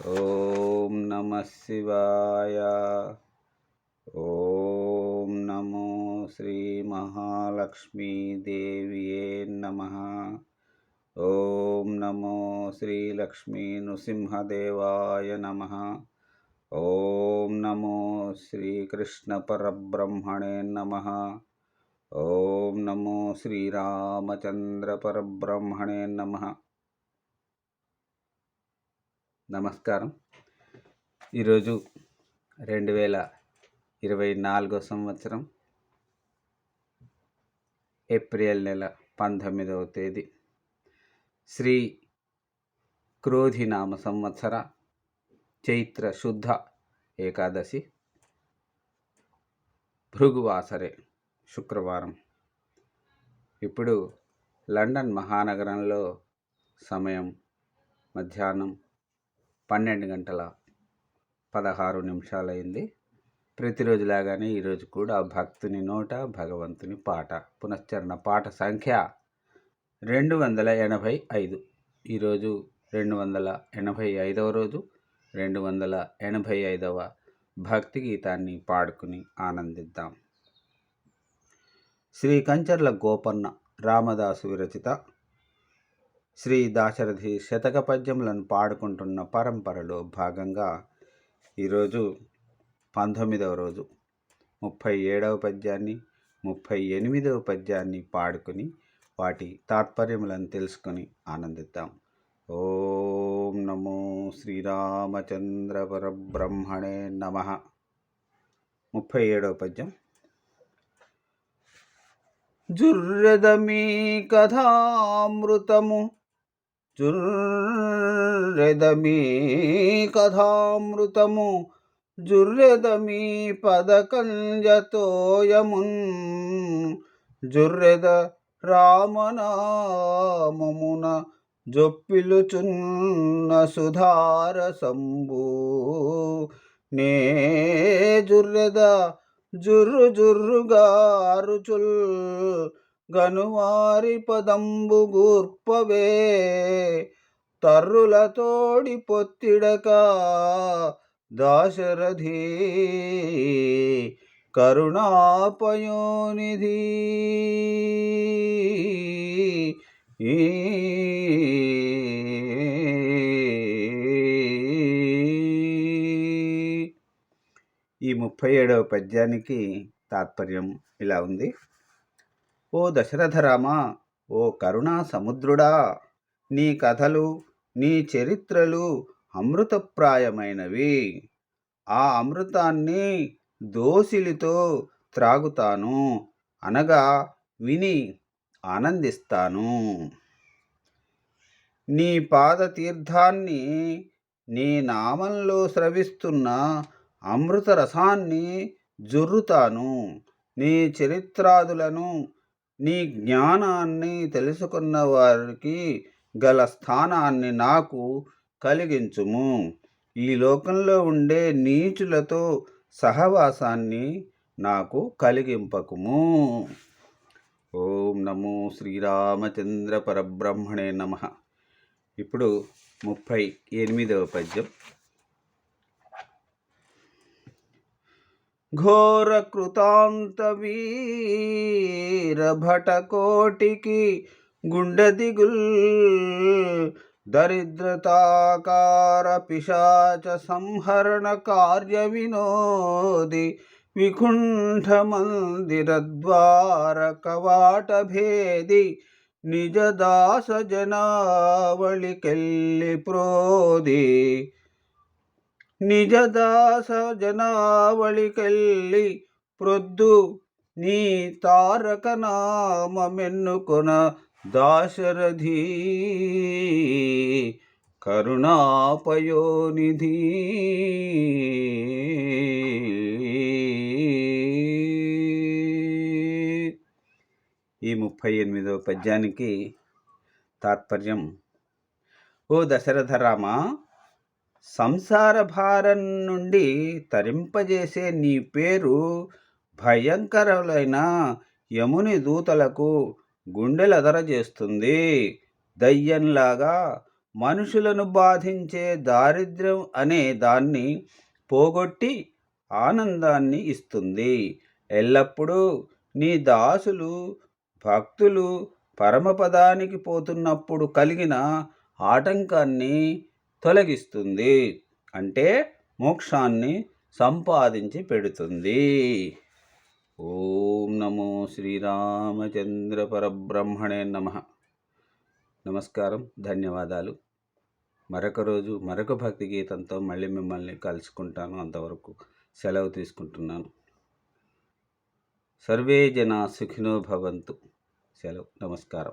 ఓం నమ శివాయ ఓం నమో శ్రీ మహాలక్ష్మీదేవియే నమ ఓం నమో శ్రీ లక్ష్మీ నృసింహదేవాయ నమ ఓం నమో శ్రీకృష్ణ పరబ్రహ్మణే నమ ఓం నమో శ్రీరామచంద్ర పరబ్రహ్మణే నమ నమస్కారం. ఈరోజు రెండు వేల ఇరవై నాలుగో సంవత్సరం ఏప్రిల్ నెల పంతొమ్మిదవ తేదీ. శ్రీ క్రోధినామ సంవత్సర చైత్ర శుద్ధ ఏకాదశి భృగువాసరే శుక్రవారం. ఇప్పుడు లండన్ మహానగరంలో సమయం మధ్యాహ్నం పన్నెండు గంటల పదహారు నిమిషాలైంది. ప్రతిరోజులాగానే ఈరోజు కూడా భక్తుని నోట భగవంతుని పాట పునశ్చరణ పాట సంఖ్య రెండు వందల ఎనభై ఐదు. ఈరోజు రెండు వందల ఎనభై ఐదవ రోజు రెండు వందల ఎనభై ఐదవ భక్తి గీతాన్ని పాడుకుని ఆనందిద్దాం. శ్రీ కంచర్ల గోపన్న రామదాసు విరచిత శ్రీ దాశరథి శతక పద్యములను పాడుకుంటున్న పరంపరలో భాగంగా ఈరోజు పంతొమ్మిదవ రోజు ముప్పై ఏడవ పద్యాన్ని ముప్పై ఎనిమిదవ పద్యాన్ని పాడుకుని వాటి తాత్పర్యములను తెలుసుకొని ఆనందిద్దాం. ఓం నమో శ్రీరామచంద్ర పరబ్రహ్మణే నమ. ముప్పై ఏడవ పద్యం. జుర్రదమీ కథామృతము జుర్రెదమీ కథామృతము జుర్రెదమీ పదకంజతోయమున్. జుర్రెద రామనామమున జొప్పిలుచున్న సుధార సంభూ నే జుర్రెద జుర్రు జుర్రుగా రుచుల్ గనువారి పదంబు గూర్పవే తర్రులతోడి పొత్తిడక దాశరథి. కరుణాపయోనిధి. ఈ ఈ ముప్పై ఏడవ పద్యానికి తాత్పర్యం ఇలా ఉంది. ఓ దశరథరామ ఓ కరుణా సముద్రుడా నీ కథలు నీ చరిత్రలు అమృతప్రాయమైనవి. ఆ అమృతాన్ని దోసిలితో త్రాగుతాను అనగా విని ఆనందిస్తాను. నీ పాదతీర్థాన్ని నీ నామంలో స్రవిస్తున్న అమృత రసాన్ని జుర్రుతాను నీ చరిత్రాదులను నీ జ్ఞానాన్ని తెలుసుకున్న వారికి గల స్థానాన్ని నాకు కలిగించుము. ఈ లోకంలో ఉండే నీచులతో సహవాసాన్ని నాకు కలిగింపకుము. ఓం నమో శ్రీరామచంద్ర పరబ్రహ్మణే నమ. ఇప్పుడు ముప్పై ఎనిమిదవ పద్యం. ఘోరకృతాంత వీరభటకోటికి గుండెదిగుల్ దరిద్రతాకార పిశాచ సంహరణ కార్య వినోది వికుంఠ మందిరద్వార కవాట భేది నిజ దాస జనావళికెల్లి ప్రోది నిజదాస జనావళికెళ్ళి ప్రొద్దు నీ తారక నామెన్నుకొన దాశరథి. కరుణాపయోనిధి. ఈ ముప్పై ఎనిమిదవ పద్యానికి తాత్పర్యం ఓ దశరథరామా సంసార భారం నుండి తరింపజేసే నీ పేరు భయంకరులైన యముని దూతలకు గుండెలదర చేస్తుంది. దయ్యంలాగా మనుషులను బాధించే దారిద్ర్యం అనే దాన్ని పోగొట్టి ఆనందాన్ని ఇస్తుంది. ఎల్లప్పుడూ నీ దాసులు భక్తులు పరమపదానికి పోతున్నప్పుడు కలిగిన ఆటంకాన్ని తొలగిస్తుంది. అంటే మోక్షాన్ని సంపాదించి పెడుతుంది. ఓం నమో శ్రీరామచంద్ర పరబ్రహ్మణే నమ. నమస్కారం ధన్యవాదాలు. మరొక రోజు మరొక భక్తి గీతంతో మళ్ళీ మిమ్మల్ని కలుసుకుంటాను. అంతవరకు సెలవు తీసుకుంటున్నాను. సర్వే జన సుఖినో భవంతు. సెలవు. నమస్కారం.